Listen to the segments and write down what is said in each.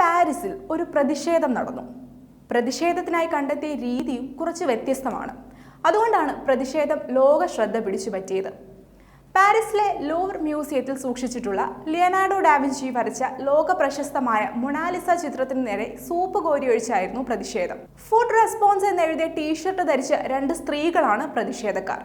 പാരീസിൽ ഒരു പ്രതിഷേധം നടന്നു. പ്രതിഷേധത്തിനായി കണ്ടെത്തിയ രീതിയും കുറച്ച് വ്യത്യസ്തമാണ്. അതുകൊണ്ടാണ് പ്രതിഷേധം ലോക ശ്രദ്ധ പിടിച്ചു പറ്റിയത്. പാരീസിലെ ലോവർ മ്യൂസിയത്തിൽ സൂക്ഷിച്ചിട്ടുള്ള ലിയനാർഡോ ഡാവിഞ്ചി വരച്ച ലോക പ്രശസ്തമായ മൊണാലിസ ചിത്രത്തിന് നേരെ സൂപ്പ് കോരിയൊഴിച്ചായിരുന്നു പ്രതിഷേധം. ഫുഡ് റെസ്പോൺസ് എന്നെഴുതിയ ടീഷർട്ട് ധരിച്ച രണ്ട് സ്ത്രീകളാണ് പ്രതിഷേധക്കാർ.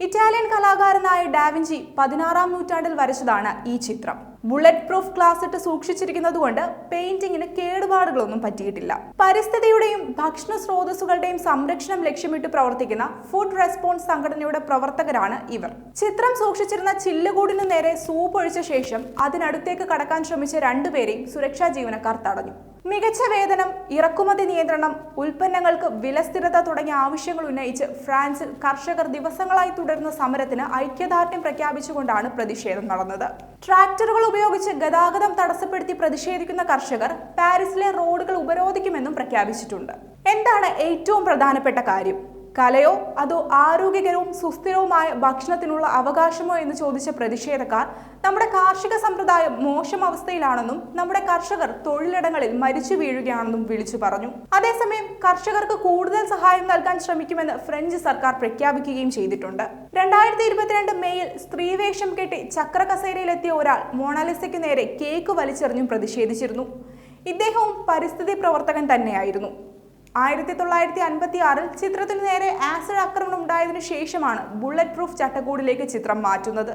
ഇറ്റാലിയൻ കലാകാരനായ ഡാവിഞ്ചി പതിനാറാം നൂറ്റാണ്ടിൽ വരച്ചതാണ് ഈ ചിത്രം. ബുള്ളറ്റ് പ്രൂഫ് ഗ്ലാസ് ഇട്ട് സൂക്ഷിച്ചിരിക്കുന്നതുകൊണ്ട് പെയിന്റിങ്ങിന് കേടുപാടുകളൊന്നും പറ്റിയിട്ടില്ല. പരിസ്ഥിതിയുടെയും ഭക്ഷണ സ്രോതസ്സുകളുടെയും സംരക്ഷണം ലക്ഷ്യമിട്ട് പ്രവർത്തിക്കുന്ന ഫുഡ് റെസ്പോൺസ് സംഘടനയുടെ പ്രവർത്തകരാണ് ഇവർ. ചിത്രം സൂക്ഷിച്ചിരുന്ന ചില്ലുകൂടിനു നേരെ സൂപ്പ് ഒഴിച്ച ശേഷം അതിനടുത്തേക്ക് കടക്കാൻ ശ്രമിച്ച രണ്ടുപേരെയും സുരക്ഷാ ജീവനക്കാർ തടഞ്ഞു. മികച്ച വേതനം ഇറക്കുമതി നിയന്ത്രണം ഉൽപ്പന്നങ്ങൾക്ക് വിലസ്ഥിരത തുടങ്ങിയ ആവശ്യങ്ങൾ ഉന്നയിച്ച് ഫ്രാൻസിൽ കർഷകർ ദിവസങ്ങളായി തുടരുന്ന സമരത്തിന് ഐക്യദാർഢ്യം പ്രഖ്യാപിച്ചുകൊണ്ടാണ് പ്രതിഷേധം നടന്നത്. ട്രാക്ടറുകൾ ഉപയോഗിച്ച് ഗതാഗതം തടസ്സപ്പെടുത്തി പ്രതിഷേധിക്കുന്ന കർഷകർ പാരീസിലെ റോഡുകൾ ഉപരോധിക്കുമെന്നും പ്രഖ്യാപിച്ചിട്ടുണ്ട്. എന്താണ് ഏറ്റവും പ്രധാനപ്പെട്ട കാര്യം? കലയോ അതോ ആരോഗ്യകരവും സുസ്ഥിരവുമായ ഭക്ഷണത്തിനുള്ള അവകാശമോ എന്ന് ചോദിച്ച പ്രതിഷേധക്കാർ നമ്മുടെ കാർഷിക സമ്പ്രദായം മോശം അവസ്ഥയിലാണെന്നും നമ്മുടെ കർഷകർ തൊഴിലിടങ്ങളിൽ മരിച്ചു വീഴുകയാണെന്നും വിളിച്ചു പറഞ്ഞു. അതേസമയം കർഷകർക്ക് കൂടുതൽ സഹായം നൽകാൻ ശ്രമിക്കുമെന്ന് ഫ്രഞ്ച് സർക്കാർ പ്രഖ്യാപിക്കുകയും ചെയ്തിട്ടുണ്ട്. രണ്ടായിരത്തി ഇരുപത്തിരണ്ട് മെയ്യിൽ സ്ത്രീവേഷം കെട്ടി ചക്രകസേരയിലെത്തിയ ഒരാൾ മോണാലിസയ്ക്ക് നേരെ കേക്ക് വലിച്ചെറിഞ്ഞും പ്രതിഷേധിച്ചിരുന്നു. ഇദ്ദേഹവും പരിസ്ഥിതി പ്രവർത്തകൻ തന്നെയായിരുന്നു. ആയിരത്തി തൊള്ളായിരത്തി അൻപത്തി ആറിൽ ചിത്രത്തിന് നേരെ ആസിഡ് ആക്രമണം ഉണ്ടായതിനു ശേഷമാണ് ബുള്ളറ്റ് പ്രൂഫ് ചട്ടക്കൂടിലേക്ക് ചിത്രം മാറ്റുന്നത്.